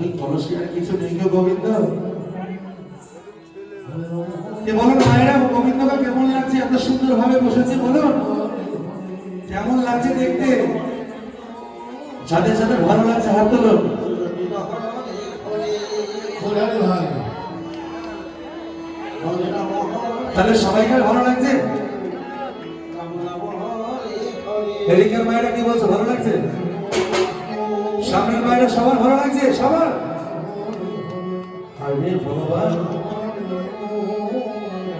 ওই কলসি আর কিছু নেই গো গোবিন্দ? বলুন মায়েরা গোবিন্দকে কেমন লাগছে? এত সুন্দর ভাবে বসেছে, বলুন। কেমন লাগছে দেখতে? যাদের যাদের ভালো লাগছে, হাত ভাই তাহলে সবাইকার ভালো লাগছে? এদিকের মায়েরা কি বলছে, ভালো লাগছে? সামনের মায়েরা সবার ভালো লাগছে, সবার। আরে ভগবান।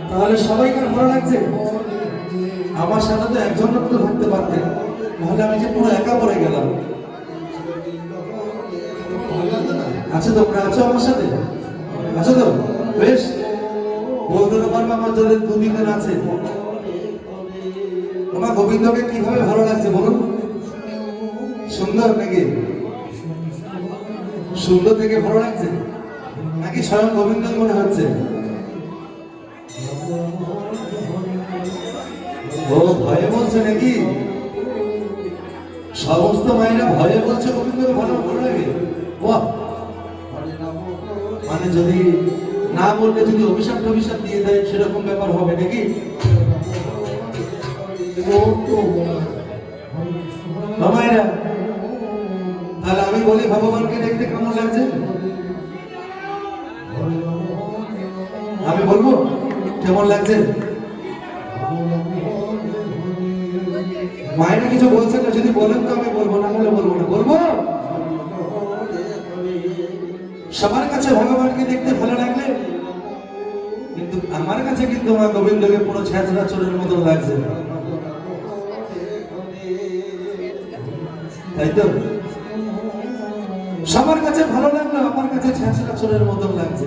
তাহলে সবাইকার ভালো লাগছে? আমার সাথে তো একজন লোক তো থাকতে পারতেন তাহলে আমি যে পুরো একা পড়ে গেলাম। আছো তোমরা আছো আমার সাথে? আছো তো? বেশ। বলতে তো আমার যাদের দু আছে। তোমার গোবিন্দকে কীভাবে ভালো লাগছে বলুন? সুন্দর নাকি? সুন্দর থেকে ভালো লাগছে? নাকি স্বয়ং গোবিন্দ মনে হচ্ছে? ও ভয়ে বলছে নাকি? সমস্ত মায়েরা ভয়ে বলছে গোবিন্দকে ভালো ভালো লাগে মানে যদি না বললে যদি অভিশাপ টভিশাপ দিয়ে দেয়, সেরকম ব্যাপার হবে নাকি? মামাইরা তাহলে আমি বলি ভগবানকে দেখতে কেমন লাগছে? আমি বলব? কেমন লাগছে? মায়েরা কিছু বলছেন না যদি বলেন তো আমি বলব, না হলে বলব না। বলব? সবার কাছে ভগবানকে দেখতে ভালো লাগলে, কিন্তু আমার কাছে কিন্তু আমার গোবিন্দকে পুরো ছেঁচড়া চোরের মতন লাগছে। তাই তো? সবার কাছে ভালো লাগল, আমার কাছে ছেঁচড়া চোরের মতন লাগছে।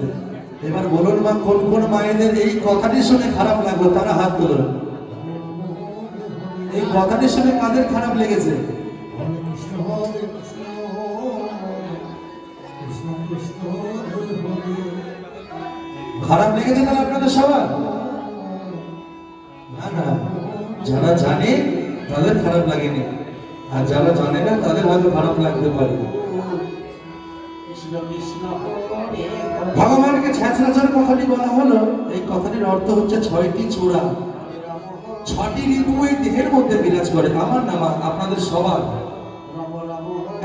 এবার বলুন মা, কোন কোন মায়েদের এই কথাটি শুনে খারাপ লাগল? তারা হাত তুলুন। এই কথাটি শুনে কাদের খারাপ লেগেছে? খারাপ লেগেছে তাহলে আপনাদের সবার? না না, যারা জানে তাদের খারাপ লাগেনি। আর যারা জানে না, তাদের হয়তো খারাপ লাগতে পারে। ভগবানকে ছ্যাঁচড়াচড় কথাটি বলা হলো। এই কথাটির অর্থ হচ্ছে ছয়টি চূড়া। ছটি রিপু এই দেহের মধ্যে বিরাজ করে। আমার নাম আপনাদের সবার।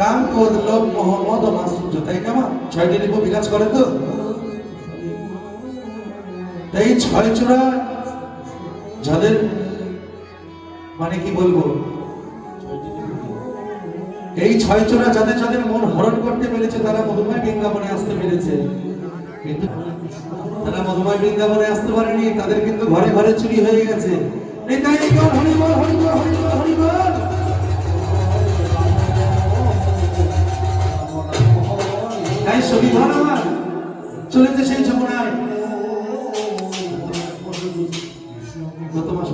কাম ক্রোধ লোভ মোহ মদ ও মাৎসর্য তাই না ছয়টি রিপু বিরাজ করে তো? তাই ছয় চূড়া যাদের মানে কি বলব? এই ছয় চোরা যাদের যাদের মন হরণ করতে পেরেছে তারা মধুময় বৃন্দাবনে আসতে পেরেছে। কিন্তু তারা মধুময় বৃন্দাবনে আসতে পারেনি তাদের কিন্তু ঘরে ঘরে চুরি হয়ে গেছে। এই তাই আমার। চলেছে সেই যমুনায় কত মাস?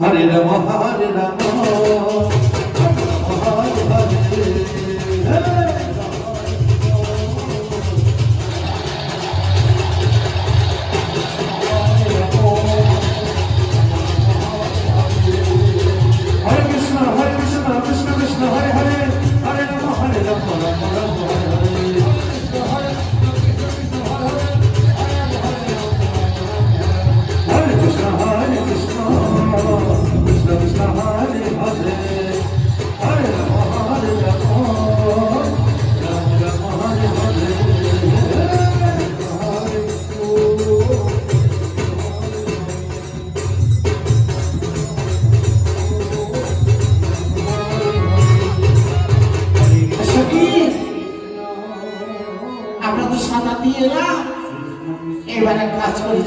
হরে রাম হরে রাম। হরে হরে কাজ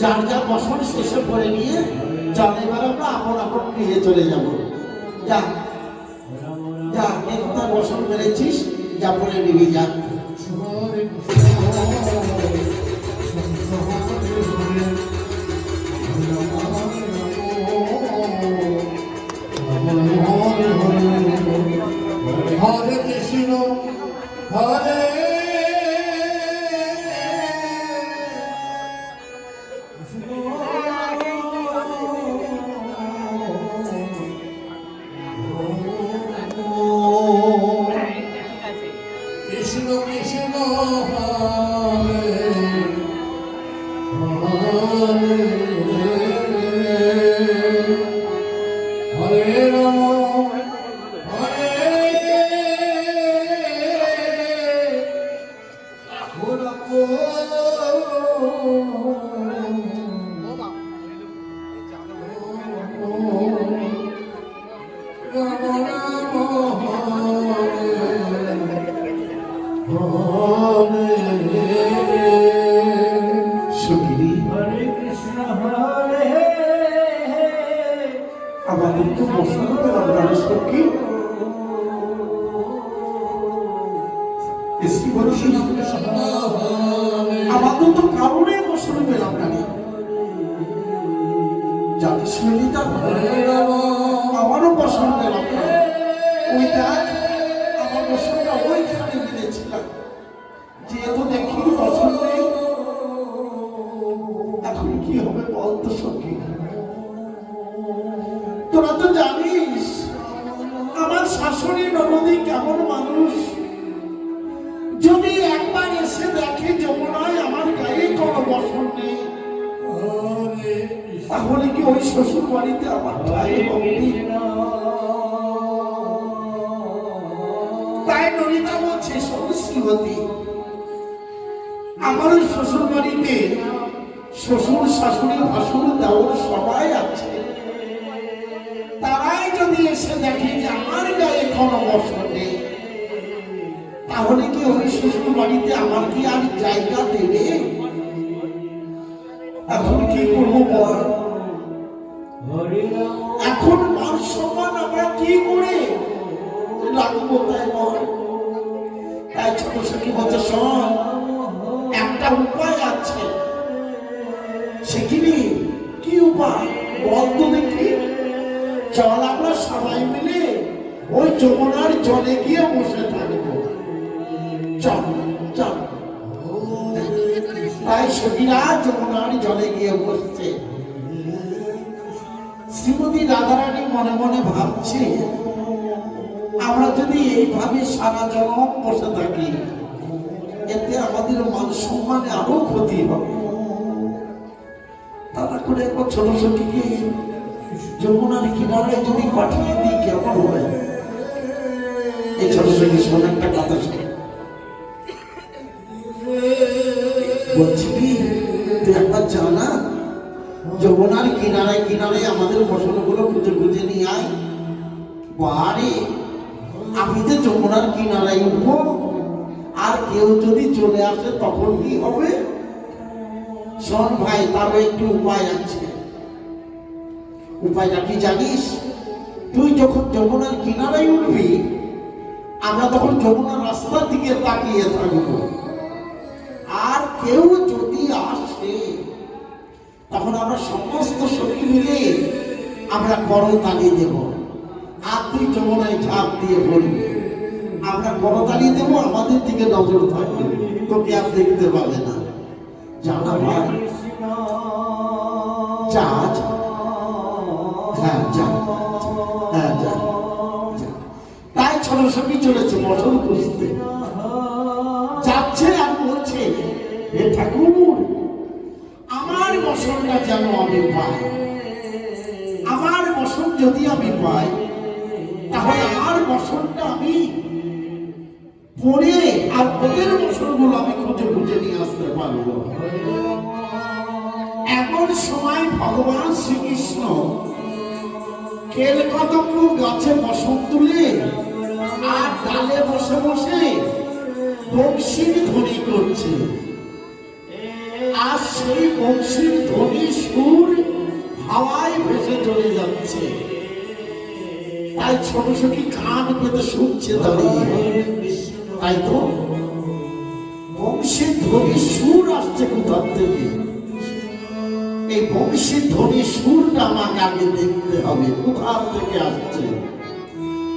যার যা বসন শেষে করে নিয়ে চল এবার আমরা আপন আপন নিয়ে চলে যাব যা যা একটা বসন পেরেছিস যা পরে নিবি যা হরে আমাদের তো পেলাম না জানিস ললিতা আমারও বসন্ত পেলাম না। ওই দেখ, আমার বসন্তটা ওইখানে মিলেছিলাম। যেহেতু দেখি বসন্ত নেই, এখন কি হবে বলতো সখী তোরা তো জানিস, আমার শাশুড়ি ননদী কেমন মানুষ? তাহলে কি ওই শ্বশুর বাড়িতে আমার ঠাই হবে? তাই ননিতা বলছে শ্রীমতী, আমার ওই শ্বশুর বাড়িতে শ্বশুর, শাশুড়ি, ভাসুর দেওয়ার সবাই আছে তারাই যদি এসে দেখে যে আমার গায়ে কোনো বসন নেই, তাহলে কি ওই শ্বশুর বাড়িতে আমার কি আর জায়গা দেবে এখন কি এখন মান সম্মান আমরা কি করে? রাখব তাই তাই ছোট সখী বলছে একটা উপায় আছে। সেখানে কি উপায়? বল তো দেখি। চল আমরা সবাই মিলে ওই যমুনার জলে গিয়ে বসে থাকব। চল চল। তাই সখীরা যমুনার জলে গিয়ে বসছে। শ্রীমতী রাধারানী মনে মনে ভাবছে, আমরা যদি এইভাবে সারা জনম বসে থাকি, এতে আমাদের মান সম্মানে আরও ক্ষতি হবে। তারা করে একবার ছোট সখীকে যমুনার কিনারে যদি পাঠিয়ে দিই, কেমন হয় এই ছোট শোন একটা কথা শোন যমুনার কিনারে কিনারে আমাদের ফসলগুলো খুঁজে খুঁজে নিয়ে আয়। বারে আমি তো যমুনার কিনারায় উঠবো, আর কেউ যদি চলে আসে তখন কি হবে? শোন ভাই, তারও একটু উপায় আছে। উপায়টা কি জানিস? তুই যখন যমুনার কিনারায় উঠবি, আমরা তখন যমুনার রাস্তার দিকে তাকিয়ে থাকব। আর কেউ যদি আসে তখন আমরা সমস্ত সখী মিলে আমরা করতালি দেব তুই যমুনায় ঝাঁপ দিয়ে পড়বি আমরা করতালি দেব, আমাদের দিকে নজর থাকবে, তোকে আর দেখতে পাবে না। জানা ভাই, যা। হ্যাঁ যা। হ্যাঁ চলেছে খুঁজতে। যাচ্ছে আর বলছে, হে ঠাকুর যেন আমি পাই। আমার বসন যদি আমি পাই, তাহলে আমার বসনটা আমি পরে আর ওদের বসনগুলো আমি খুঁজে খুঁজে নিয়ে আসতে পারব। এমন সময় ভগবান শ্রীকৃষ্ণ কেলকদম্ব গাছে বসন তুলে আর ডালে বসে বসে বংশীর ধ্বনি করছে। আর সেই বংশীর ধ্বনি সুর হাওয়ায় ভেসে চলে যাচ্ছে। তাই ছোট সখী কান পেতে শুনছে তাই তো? বংশীর ধ্বনি সুর আসছে কোথার থেকে? এই বংশীর ধ্বনি সুরটা আমাকে আগে দেখতে হবে, কোথার থেকে আসছে?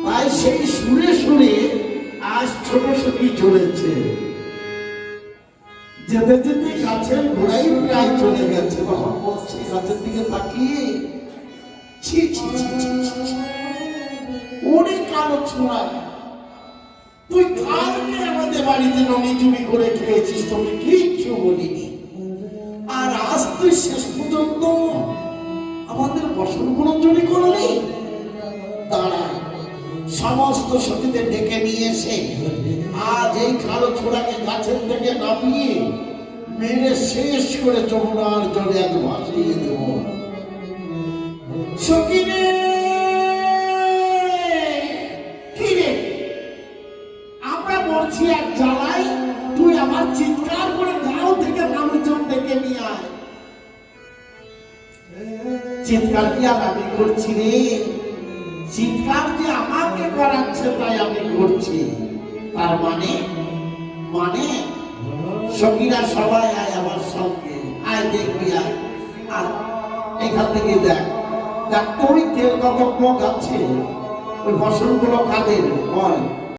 তাই সেই সুরে সুরে আজ ছোট সখী চলেছে। যেতে যেতে গাছের গোড়াই প্রায় চলে গেছে তখন বলছে গাছের দিকে তাকিয়ে ছি ছি ছি ছি। ওরে কালো ছোঁড়া তুই কালকে আমাদের বাড়িতে ননি চুরি করে খেয়েছিস? তোকে কিচ্ছু বলিনি। আর আজ তুই শেষ পর্যন্ত আমাদের বসনগুলো চুরি করলি? দাঁড়ায় সমস্ত সতীদের ডেকে নিয়ে এসে আজ এই কালো ছোড়াকে গাছের থেকে নামিয়ে মেরে শেষ করে যমুনার জলে এক ভাসিয়ে দেব। সকিনে কিরে? আমরা মরছি এক জ্বালাই তুই আমার চিৎকার করে গাঁও থেকে মানুষজন ডেকে নিয়ে আয়। চিৎকার কি আর আমি করছি রে? চিৎকার যে আমাকে করাচ্ছে তাই আমি করছি। তার মানে মানে সখীরা সবাই আয় আমার সঙ্গে। আয় দেখবি, আয়। আর এখান থেকে দেখ। দেখ তুই তেল কত আছে? ওই ফসলগুলো কাদের? বল।